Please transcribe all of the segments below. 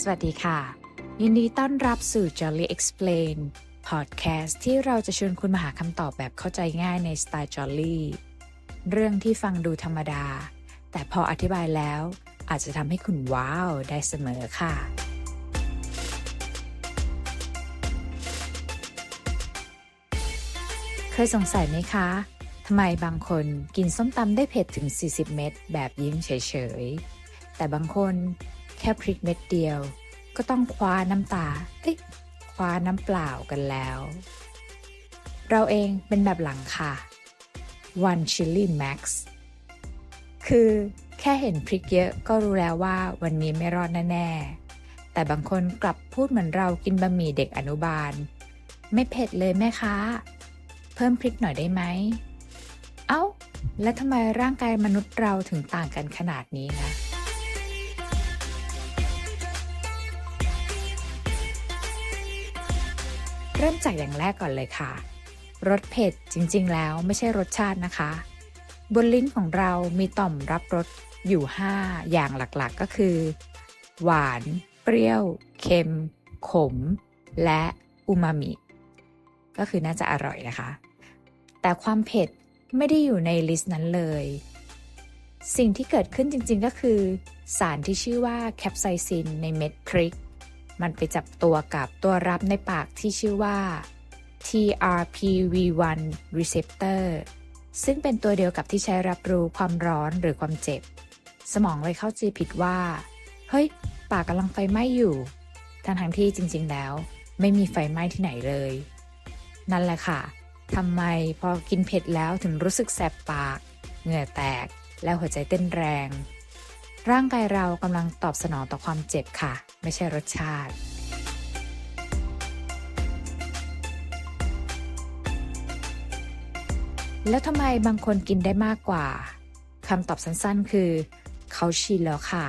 สวัสดีค่ะ ยินดีต้อนรับสู่ Jolly Explain Podcast ที่เราจะชวนคุณมาหาคำตอบแบบเข้าใจง่ายในสไตล์ Jolly เรื่องที่ฟังดูธรรมดา แต่พออธิบายแล้ว อาจจะทำให้คุณว้าวได้เสมอค่ะ เคยสงสัยไหมคะทำไมบางคนกินส้มตำได้เผ็ดถึง 40 เม็ดแบบยิ้มเฉยๆ แต่บางคน แค่พริกเม็ดเดียว ก็ต้องคว้าน้ำตาเอ้ยคว้าน้ำเปล่ากันแล้ว เราเองเป็นแบบหลังค่ะ one chili max คือแค่เห็นพริกเยอะก็รู้แล้วว่าวันนี้ไม่รอดแน่ๆ แต่บางคนกลับพูดเหมือนเรากินบะหมี่เด็กอนุบาล ไม่เผ็ดเลยแม่ค้า เพิ่มพริกหน่อยได้ไหม เอ้า แล้วทำไมร่างกายมนุษย์เราถึงต่างกันขนาดนี้นะ เริ่มจากอย่างแรกก่อนเลยค่ะ รสเผ็ดจริงๆ แล้วไม่ใช่รสชาตินะคะ บนลิ้นของเรามีต่อมรับรสอยู่ 5 อย่างหลักๆก็คือ หวาน เปรี้ยว เค็ม ขม และอูมามิ ก็คือน่าจะอร่อยนะคะ แต่ความเผ็ดไม่ได้อยู่ในลิสต์นั้นเลย สิ่งที่เกิดขึ้นจริงๆก็คือ สารที่ชื่อว่าแคปไซซินในเม็ดพริก มันไปจับตัวกับตัวรับในปากที่ชื่อว่า TRPV1 receptor ซึ่งเป็นตัวเดียวกับที่ใช้รับรู้ความร้อนหรือความเจ็บ สมองเลยเข้าใจผิดว่า เฮ้ย ปากกำลังไฟไหม้อยู่ทั้งทงที่จริง ๆ แล้ว ไม่มีไฟไหม้ที่ไหนเลย นั่นแหละค่ะทำไมพอกินเผ็ดแล้วถึงรู้สึกแสบปาก เหงื่อแตก และหัวใจเต้นแรง ร่างกายเรากำลังตอบสนองต่อความเจ็บค่ะ ไม่ใช่รสชาติ แล้วทำไมบางคนกินได้มากกว่าคำตอบสั้นๆ คือ เขาชินแล้วค่ะ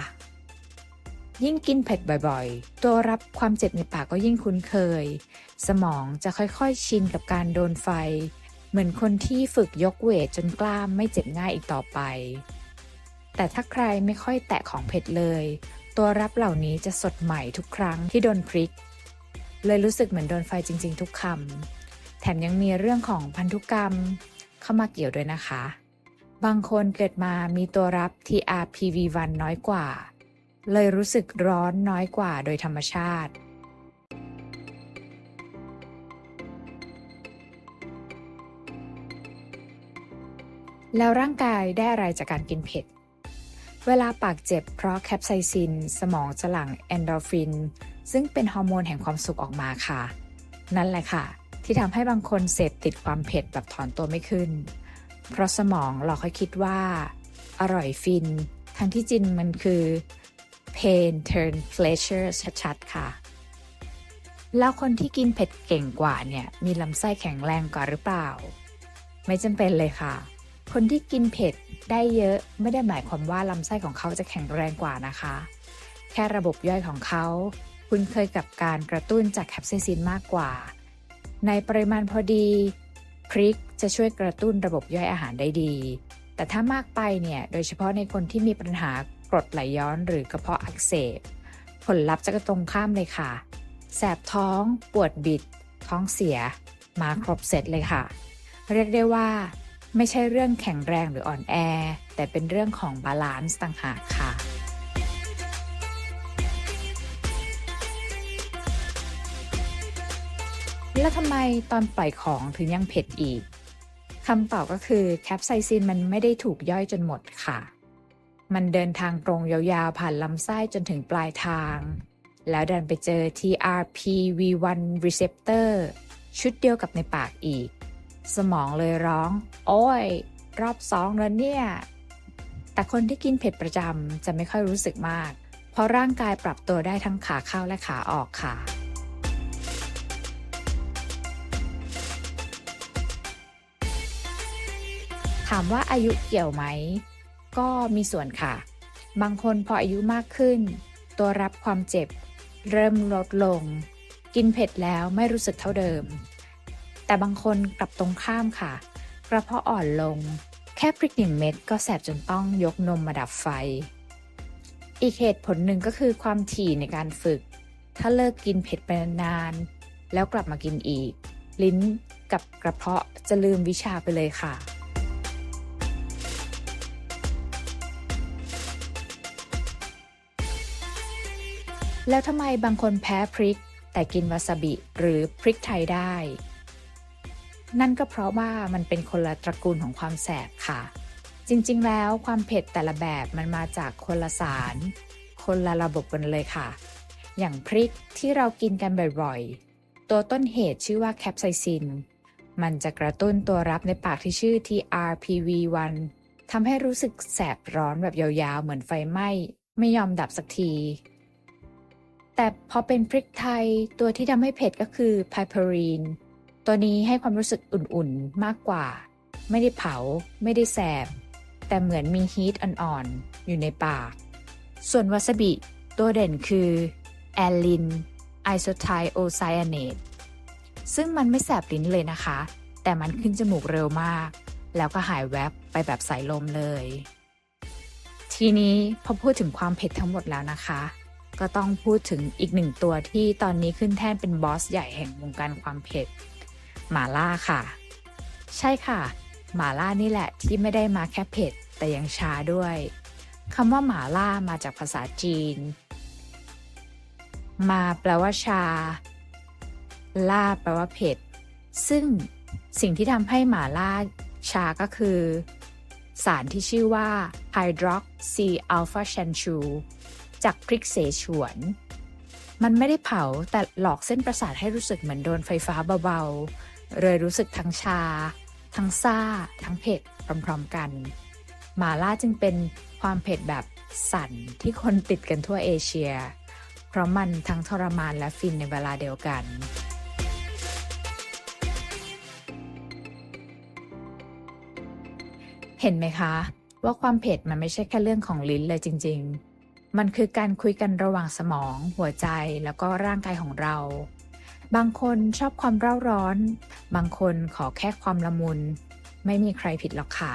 ยิ่งกินเผ็ดบ่อยๆ ตัวรับความเจ็บในปากก็ยิ่งคุ้นเคย สมองจะค่อยๆ ชินกับการโดนไฟ เหมือนคนที่ฝึกยกเวทจนกล้ามไม่เจ็บง่ายอีกต่อไป แต่ถ้าใครไม่ค่อยแตะของเผ็ดเลย ตัวรับเหล่านี้จะสดใหม่ทุกครั้งที่โดนพริก เลยรู้สึกเหมือนโดนไฟจริง ๆ ทุกคำแถมยังมีเรื่องของพันธุกรรมเข้ามาเกี่ยวด้วยนะคะ บางคนเกิดมามีตัวรับ TRPV1 น้อยกว่า เลยรู้สึกร้อนน้อยกว่าโดยธรรมชาติแล้วร่างกายได้อะไรจากการกินเผ็ด เวลาปากเจ็บเพราะแคปไซซิน สมองจะหลั่งแอนโดรฟิน ซึ่งเป็นฮอร์โมนแห่งความสุขออกมาค่ะ นั่นแหละค่ะ ที่ทำให้บางคนเสพติดความเผ็ดแบบถอนตัวไม่ขึ้น เพราะสมองเราค่อยคิดว่า อร่อยฟิน ทั้งที่จริงมันคือ pain turn pleasure ชัดๆ ค่ะ แล้วคนที่กินเผ็ดเก่งกว่าเนี่ย มีลำไส้แข็งแรงกว่าหรือเปล่า ไม่จำเป็นเลยค่ะ คนที่กินเผ็ด ได้เยอะไม่ได้หมายความว่าลำไส้ของเขาจะแข็งแรงกว่านะคะ แค่ระบบย่อยของเขาคุ้นเคยกับการกระตุ้นจากแคปไซซินมากกว่า ในปริมาณพอดีพริกจะช่วยกระตุ้นระบบย่อยอาหารได้ดี แต่ถ้ามากไปเนี่ยโดยเฉพาะในคนที่มีปัญหากรดไหลย้อนหรือกระเพาะอักเสบ ผลลัพธ์จะกระตรงข้ามเลยค่ะ แสบท้อง ปวดบิด ท้องเสีย มาครบเซตเลยค่ะ เรียกได้ว่า ไม่ใช่เรื่องแข็งแรงหรืออ่อนแอ แต่เป็นเรื่องของบาลานซ์ต่างหากค่ะแล้วทำไมตอนปล่อยของถึงยังเผ็ดอีกคำตอบก็คือแคปไซซินมันไม่ได้ถูกย่อยจนหมดค่ะ มันเดินทางตรงยาวๆผ่านลำไส้จนถึงปลายทาง แล้วดันไปเจอ TRPV1 receptor ชุดเดียวกับในปากอีก สมองเลยร้อง โอ้ย รอบสองแล้วเนี่ย แต่คนที่กินเผ็ดประจำจะไม่ค่อยรู้สึกมาก เพราะร่างกายปรับตัวได้ทั้งขาเข้าและขาออกค่ะ ถามว่าอายุเกี่ยวไหม ก็มีส่วนค่ะ บางคนพออายุมากขึ้น ตัวรับความเจ็บ เริ่มลดลง กินเผ็ดแล้วไม่รู้สึกเท่าเดิม แต่บางคนกลับตรงข้ามค่ะ กระเพาะอ่อนลง แค่พริกหนึ่งเม็ดก็แสบจนต้องยกนมมาดับไฟ อีกเหตุผลหนึ่งก็คือความถี่ในการฝึก ถ้าเลิกกินเผ็ดไปนานๆแล้วกลับมากินอีก ลิ้นกับกระเพาะจะลืมวิชาไปเลยค่ะแล้วทำไมบางคนแพ้พริก แต่กินวาซาบิหรือพริกไทยได้ นั่นก็เพราะว่ามันเป็นคนละตระกูลของความแสบค่ะ จริงๆ แล้วความเผ็ดแต่ละแบบมันมาจากคนละสาร คนละระบบกันเลยค่ะ อย่างพริกที่เรากินกันบ่อยๆ ตัวต้นเหตุชื่อว่าแคปไซซิน มันจะกระตุ้นตัวรับในปากที่ชื่อ TRPV1 ทำให้รู้สึกแสบร้อนแบบยาวๆ เหมือนไฟไหม้ ไม่ยอมดับสักที แต่พอเป็นพริกไทยตัวที่ทำให้เผ็ดก็คือไพเพอรีน ตัวนี้ให้ความรู้สึกอุ่นๆ มากกว่า ไม่ได้เผา ไม่ได้แสบ แต่เหมือนมีฮีทอ่อนๆ อยู่ในปาก ส่วนวาซาบิ ตัวเด่นคือแอลลินไอโซไทโอไซอาเนตซึ่งมันไม่แสบลิ้นเลยนะคะ แต่มันขึ้นจมูกเร็วมาก แล้วก็หายแวบไปแบบสายลมเลย ทีนี้พอพูดถึงความเผ็ดทั้งหมดแล้วนะคะ ก็ต้องพูดถึงอีกหนึ่งตัวที่ตอนนี้ขึ้นแท่นเป็นบอสใหญ่แห่งวงการความเผ็ด หมาล่าค่ะ ใช่ค่ะ หมาล่านี่แหละที่ไม่ได้มาแค่เผ็ด แต่ยังชาด้วยคำว่าหมาล่ามาจากภาษาจีน มาแปลว่าชา ล่าแปลว่าเผ็ด ซึ่งสิ่งที่ทำให้หมาล่าชาก็คือ สารที่ชื่อว่า hydroxy alpha chanchu จากพริกเสฉวน มันไม่ได้เผาแต่หลอกเส้นประสาทให้รู้สึกเหมือนโดนไฟฟ้าเบาๆ เลยรู้สึกทั้งชา ทั้งซ่า ทั้งเผ็ดพร้อมๆกัน มาล่าจึงเป็นความเผ็ดแบบสั่นที่คนติดกันทั่วเอเชีย เพราะมันทั้งทรมานและฟินในเวลาเดียวกัน เห็นไหมคะ ว่าความเผ็ดมันไม่ใช่แค่เรื่องของลิ้นเลยจริง ๆ มันคือการคุยกันระหว่างสมอง หัวใจแล้วก็ร่างกายของเรา บางคนชอบความเร่าร้อน บางคนขอแค่ความละมุน ไม่มีใครผิดหรอกค่ะ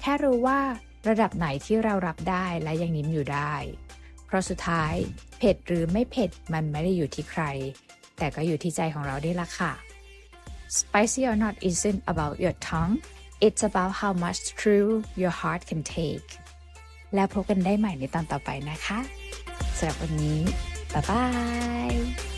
แค่รู้ว่าระดับไหนที่เรารับได้และยังยิ้มอยู่ได้ เพราะสุดท้ายเผ็ดหรือไม่เผ็ดมันไม่ได้อยู่ที่ใคร แต่ก็อยู่ที่ใจของเราได้ละค่ะ Spicy or not isn't about your tongue it's about how much true your heart can take แล้วพบกันได้ใหม่ในตอนต่อไปนะคะสำหรับวันนี้ บ๊ายบาย